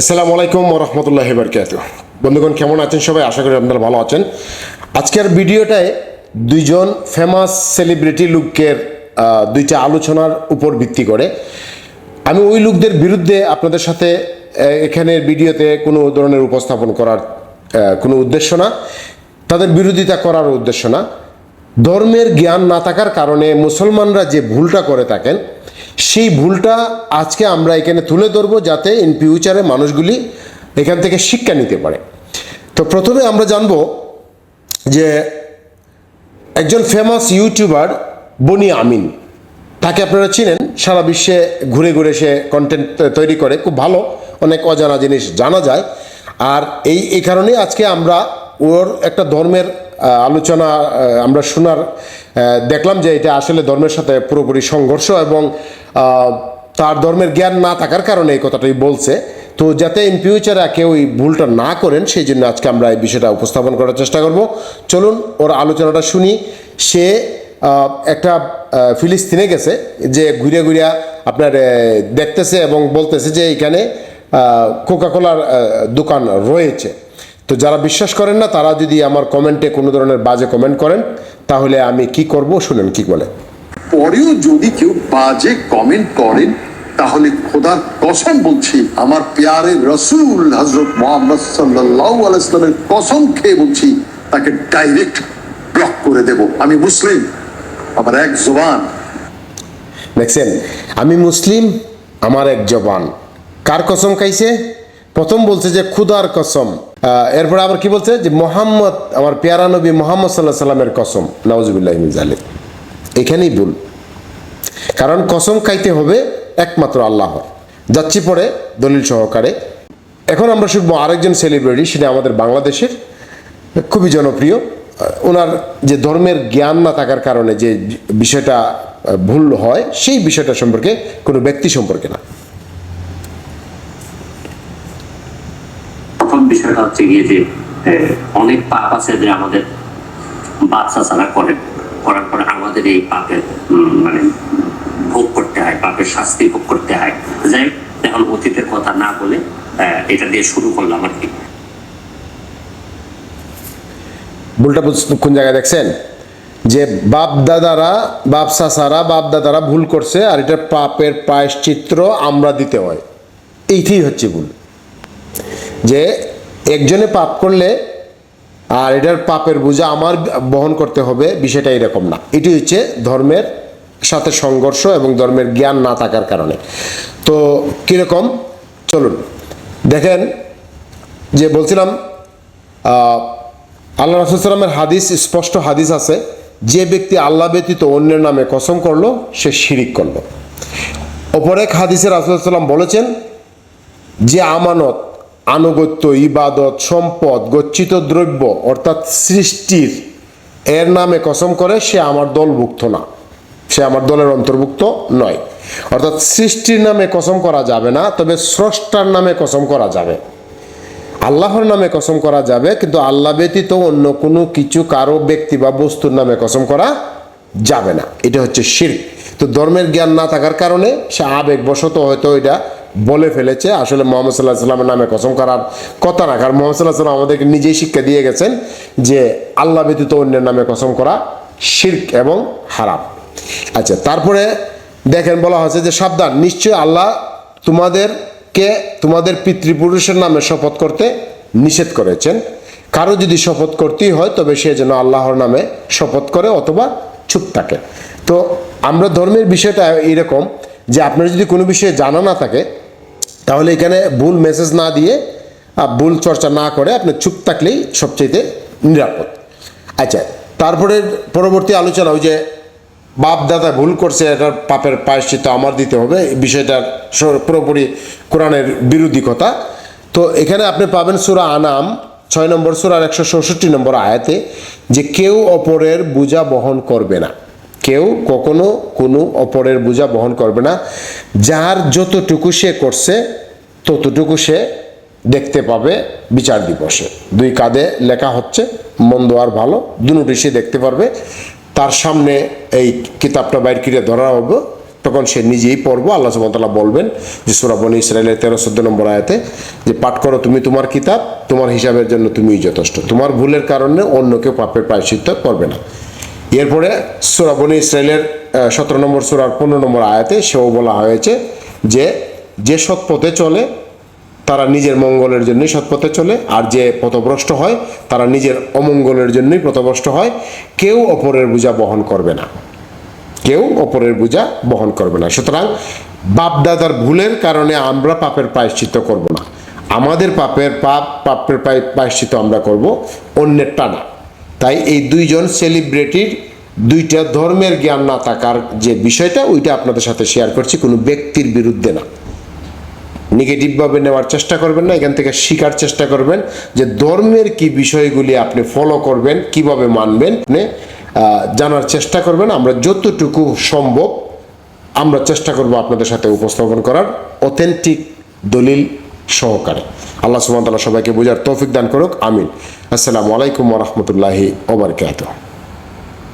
আসসালামু আলাইকুম রহমতুল্লাহ বরকাত বন্ধুগণ, কেমন আছেন সবাই? আশা করি আপনারা ভালো আছেন। আজকের ভিডিওটায় দুইজন ফেমাস সেলিব্রিটি লোকের দুইটা আলোচনার উপর ভিত্তি করে। আমি ওই লোকদের বিরুদ্ধে আপনাদের সাথে এখানের ভিডিওতে কোনো ধরনের উপস্থাপন করার কোনো উদ্দেশ্য না। তাদের বিরোধিতা করার উদ্দেশ্য না। ধর্মের জ্ঞান না থাকার কারণে মুসলমানরা যে ভুলটা করে থাকেন সেই ভুলটা আজকে আমরা এখানে তুলে ধরবো যাতে ইন ফিউচারে মানুষগুলি এখান থেকে শিক্ষা নিতে পারে। তো প্রথমে আমরা জানব যে একজন ফেমাস ইউটিউবার বনি আমিন, তাকে আপনারা চিনেন? সারা বিশ্বে ঘুরে ঘুরে সে কন্টেন্ট তৈরি করে, খুব ভালো, অনেক অজানা জিনিস জানা যায়। আর এই এই কারণেই আজকে আমরা ওর একটা ধর্মের আলোচনা আমরা শোনার দেখলাম যে এটা আসলে ধর্মের সাথে পুরোপুরি সংঘর্ষ এবং তার ধর্মের জ্ঞান না থাকার কারণে এই কথাটাই বলছে। তো যাতে ইন ফিউচারে কেউ এই ভুলটা না করেন, সেই জন্য আজকে আমরা এই বিষয়টা উপস্থাপন করার চেষ্টা করব। চলুন, ওর আলোচনাটা শুনি। সে একটা ফিলিস্তিনে গেছে, যে ঘুরে ঘুরিয়া আপনার দেখতেছে এবং বলতেছে যে এখানে কোকাকোলার দোকান রয়েছে। তো যারা বিশ্বাস করেন না তারা যদি আমার কমেন্টে কোনো ধরনের বাজে কমেন্ট করেন তাহলে আমি কি করব? শুনেন কি বলে। পরেও যদি কেউ বাজে কমেন্ট করেন তাহলে খোদার কসম বলছি আমার পেয়ারের রসুল হজরত মোহাম্মদ সাল্লাহ আলাইসলামের কসম খেয়ে বলছি তাকে ডাইরেক্ট ব্লক করে দেব। আমি মুসলিম আমার এক জবান। দেখছেন আমি মুসলিম আমার এক জবান। কার কসম খাইছে? প্রথম বলছে যে খুদার কসম। এরপরে আবার কি বলছে? যে মোহাম্মদ, আমার পেয়ারা নবী মোহাম্মদ সাল্লাহ সাল্লামের কসম নওয়াজুবিল্লাহ জালে এখানেই ভুল। কারণ কসম খাইতে হবে একমাত্র আল্লাহর। যাচ্ছি পরে দলিল সহকারে। এখন আমরা শুনব আরেকজন সেলিব্রিটি সেটা আমাদের বাংলাদেশের খুবই জনপ্রিয়। ওনার যে ধর্মের জ্ঞান না থাকার কারণে যে বিষয়টা ভুল হয়, সেই বিষয়টা সম্পর্কে কোনো ব্যক্তি সম্পর্কে না প্রথম বিষয়টা হচ্ছে গিয়ে যে অনেক পাপ আছে যে আমাদের বাচ্চা ছাড়া করেন করার পরে আমাদের এই পাপের মানে ভোগ করতে হয়, পাপের শাস্তি ভোগ করতে হয়। যাই এখন অতীতের কথা না বলে এটা দিয়ে শুরু করলাম আর কি। ভুলটা কোন জায়গায় দেখছেন? যে বাপ দাদারা বাপ সাসারা বাপ দাদারা ভুল করছে আর এটা পাপের প্রায়শ্চিত্র আমরা দিতে হয়। এইটাই হচ্ছে ভুল। যে একজনে পাপ করলে আর এটার পাপের বোঝা আমার বহন করতে হবে, বিষয়টা এরকম না। এটি হচ্ছে ধর্মের সাথে সংঘর্ষ এবং ধর্মের জ্ঞান না থাকার কারণে। তো কীরকম? চলুন। দেখেন যে বলছিলাম আল্লাহ রসুলামের হাদিস, স্পষ্ট হাদিস আছে, যে ব্যক্তি আল্লাহ ব্যতীত অন্যের নামে কসম করল, সে শিরিক করল। অপর এক হাদিসে রাসুলাম বলেছেন, যে আমানত আনুগত্য, ইবাদত, সম্পদ, গচ্ছিত দ্রব্য, অর্থাৎ সৃষ্টির, এর নামে কসম করে সে আমার দলভুক্ত না। সে আমার দলের অন্তর্ভুক্ত নয়। অর্থাৎ সৃষ্টির নামে কসম করা যাবে না, তবে স্রষ্টার নামে কসম করা যাবে। আল্লাহর নামে কসম করা যাবে, কিন্তু আল্লাহ ব্যতীত অন্য কোনো কিছু, কারও ব্যক্তি বা বস্তুর নামে কসম করা যাবে না। এটা হচ্ছে শির তো ধর্মের জ্ঞান না থাকার কারণে সে আবেগবশত হয়তো এটা বলে ফেলেছে। আসলে মোহাম্মদ সাল্লাহ সাল্লামের নামে কসম করার কথা না। কারণ মোহাম্মদ সাল্লাহ সাল্লাম আমাদেরকে নিজেই শিক্ষা দিয়ে গেছেন যে আল্লাহ ব্যতীত অন্যের নামে কসম করা শির্ক এবং হারাম। আচ্ছা তারপরে দেখেন বলা হয়েছে যে সাবধান নিশ্চয় আল্লাহ তোমাদেরকে, তোমাদের পিতৃপুরুষের নামে শপথ করতে নিষেধ করেছেন। কারও যদি শপথ করতেই হয়, তবে সে যেন আল্লাহর নামে শপথ করে অথবা চুপ থাকে। তো আমরা ধর্মের বিষয়টা এরকম যে আপনার যদি কোনো বিষয়ে জানা না থাকে তাহলে এখানে ভুল মেসেজ না দিয়ে ভুল চর্চা না করে আপনি চুপ থাকলেই সবচেয়ে নিরাপদ। আচ্ছা তারপরে পরবর্তী আলোচনা ওই যে বাপ দাদা ভুল করছে এটার পাপের প্রায়শ্চিত্ত আমার দিতে হবে বিষয়টার পুরোপুরি কোরআনের বিরোধী কথা। তো এখানে আপনি পাবেন সুরা আনাম, ছয় নম্বর সুরার একশো চৌষট্টি নম্বর আয়াতে যে কেউ অপরের বোঝা বহন করবে না। কেউ কখনো কোনো অপরের বোঝা বহন করবে না। যার যতটুকু সে করছে ততটুকু সে দেখতে পাবে বিচার দিবসে। দুই কাঁধে লেখা হচ্ছে, মন্দ আর ভালো দুটি সে দেখতে পারবে। তার সামনে এই কিতাবটা বাইর করে ধরা হবে, তখন সে নিজেই পড়ব। আল্লাহ সুবহানাহু বলবেন যে সূরা বনী ইসরায়েলের তেরো চোদ্দ নম্বর আয়াতে যে, পাঠ করো তুমি তোমার কিতাব, তোমার হিসাবের জন্য তুমিই যথেষ্ট। তোমার ভুলের কারণে অন্য কেউ পাপের প্রায়শ্চিত্ত করবে না। এরপরে সূরা বনী ইসরায়েলের সতেরো নম্বর সূরার পনেরো নম্বর আয়াতে সেও বলা হয়েছে যে যে সৎ পথে চলে, তারা নিজের মঙ্গলের জন্যই সৎপথে চলে, আর যে পথভ্রষ্ট হয়, তারা নিজের অমঙ্গলের জন্যই পথভ্রষ্ট হয়। কেউ অপরের বোঝা বহন করবে না। কেউ অপরের বোঝা বহন করবে না। সুতরাং বাপদাদার ভুলের কারণে আমরা পাপের প্রায়শ্চিত্ত করব না। আমাদের পাপের পাপ, পাপের প্রায়- প্রায়শ্চিত্ত আমরা করব অন্যের টানা তাই এই দুইজন সেলিব্রিটির দুইটা ধর্মের জ্ঞান না থাকার যে বিষয়টা, ওইটা আপনাদের সাথে শেয়ার করছি। কোনো ব্যক্তির বিরুদ্ধে না। নেগেটিভভাবে নেওয়ার চেষ্টা করবেন না, এখান থেকে শিকার চেষ্টা করবেন যে ধর্মের কি বিষয়গুলি আপনি ফলো করবেন, কীভাবে মানবেন, আপনি জানার চেষ্টা করবেন। আমরা যতটুকু সম্ভব আমরা চেষ্টা করব আপনাদের সাথে উপস্থাপন করার অথেন্টিক দলিল সহকারে। আল্লাহ ওয়া সবাইকে বোঝার তৌফিক দান করুক, আমিন। আসসালামু আলাইকুম রাহমাতুল্লাহি ওয়া বারাকাতুহু।